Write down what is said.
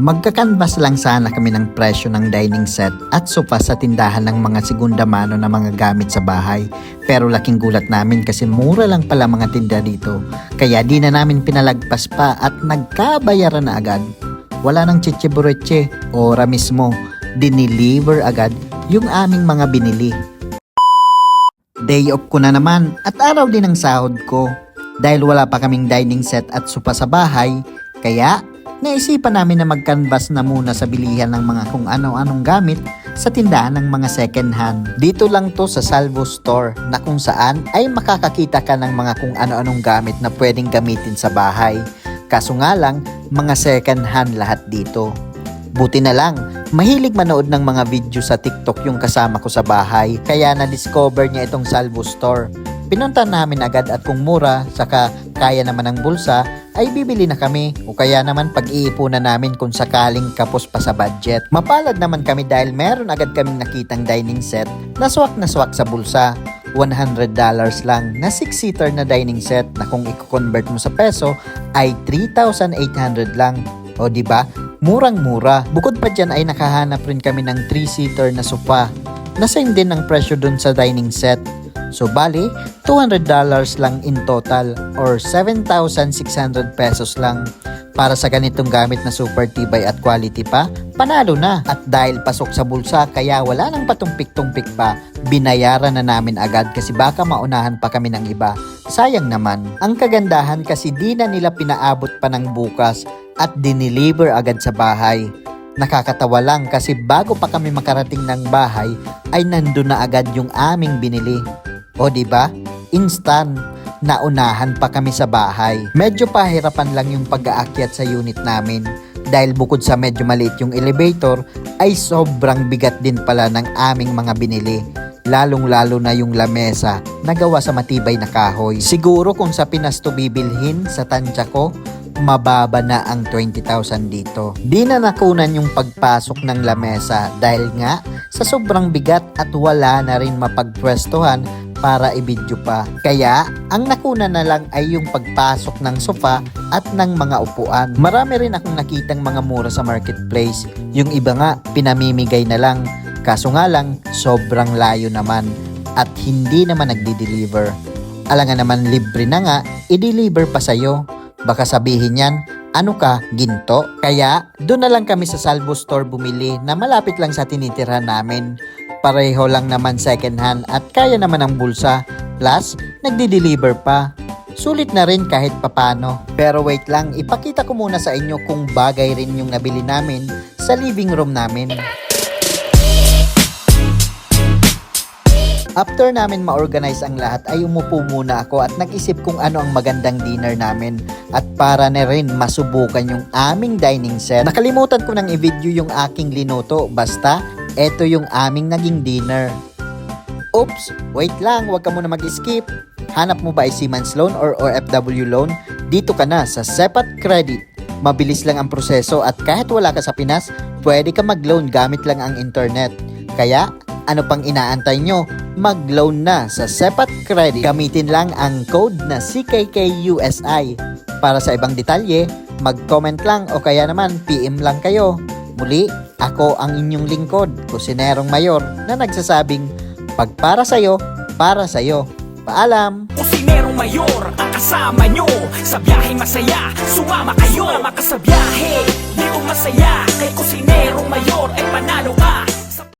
Magkakanvas lang sana kami ng presyo ng dining set at sofa sa tindahan ng mga segunda mano na mga gamit sa bahay. Pero laking gulat namin kasi mura lang pala mga tinda dito. Kaya di na namin pinalagpas pa at nagkabayaran na agad. Wala nang chichibureche, ora mismo. Diniliver agad yung aming mga binili. Day off ko na naman at araw din ang sahod ko. Dahil wala pa kaming dining set at sopa sa bahay, kaya naisipan namin na mag-canvas na muna sa bilihan ng mga kung ano-anong gamit sa tindahan ng mga second hand. Dito lang to sa Salvo Store na kung saan ay makakakita ka ng mga kung ano-anong gamit na pwedeng gamitin sa bahay. Kaso nga lang, mga second hand lahat dito. Buti na lang, mahilig manood ng mga video sa TikTok yung kasama ko sa bahay, kaya na-discover niya itong Salvo Store. Pinunta namin agad at kung mura, saka kaya naman ng bulsa, ay bibili na kami o kaya naman pag-iipunan namin kung sakaling kapos pa sa budget. Mapalad naman kami dahil meron agad kaming nakitang dining set na swak na swak sa bulsa. $100 lang na 6-seater na dining set na kung i-convert mo sa peso ay 3,800 lang. O di ba? Murang-mura. Bukod pa dyan ay nakahanap rin kami ng 3-seater na sofa na same din ang presyo dun sa dining set. So bali, $200 lang in total or 7,600 pesos lang. Para sa ganitong gamit na super tibay at quality pa, panalo na. At dahil pasok sa bulsa kaya wala nang patumpik-tumpik pa, binayaran na namin agad kasi baka maunahan pa kami ng iba. Sayang naman. Ang kagandahan kasi di na nila pinaabot pa ng bukas at dineliver agad sa bahay. Nakakatawa lang kasi bago pa kami makarating ng bahay ay nandun na agad yung aming binili. O di ba? Instant. Naunahan pa kami sa bahay. Medyo pahirapan lang yung pag-aakyat sa unit namin. Dahil bukod sa medyo maliit yung elevator, ay sobrang bigat din pala ng aming mga binili. Lalong-lalo na yung lamesa na gawa sa matibay na kahoy. Siguro kung sa Pinas to bibilhin sa tansya ko, mababa na ang 20,000 dito. Di na nakunan yung pagpasok ng lamesa dahil nga sa sobrang bigat at wala na rin mapagpwestuhan para ibidyo pa. Kaya, ang nakuna na lang ay yung pagpasok ng sofa at ng mga upuan. Marami rin akong nakitang mga mura sa marketplace. Yung iba nga, pinamimigay na lang. Kaso nga lang, sobrang layo naman at hindi naman nagdi-deliver. Alangan naman libre na nga, i-deliver pa sa'yo. Baka sabihin yan, ano ka, ginto? Kaya, doon na lang kami sa Salvo Store bumili na malapit lang sa tinitirhan namin. Pareho lang naman second hand at kaya naman ang bulsa. Plus, nagdi-deliver pa. Sulit na rin kahit papano. Pero wait lang, ipakita ko muna sa inyo kung bagay rin yung nabili namin sa living room namin. After namin ma-organize ang lahat ay umupo muna ako at nag-isip kung ano ang magandang dinner namin at para na rin masubukan yung aming dining set. Nakalimutan ko nang i-video yung aking linuto basta eto yung aming naging dinner. Oops, wait lang, huwag ka muna mag-skip. Hanap mo ba ay Siemens Loan or OFW Loan? Dito ka na sa Sepat Credit. Mabilis lang ang proseso at kahit wala ka sa Pinas, pwede ka mag-loan gamit lang ang internet. Kaya, ano pang inaantay nyo? Mag-loan na sa Sepat Credit. Gamitin lang ang code na CKKUSI. Para sa ibang detalye, mag-comment lang o kaya naman PM lang kayo. Muli, ako ang inyong lingkod, kusinerong mayor, na nagsasabing, pagpara sa'yo, para sa'yo. Paalam! Kusinerong mayor, ang kasama nyo, sa biyahe masaya, sumama kayo, sumama ka sa biyahe, di masaya, kay kusinerong mayor, ay panalo ka,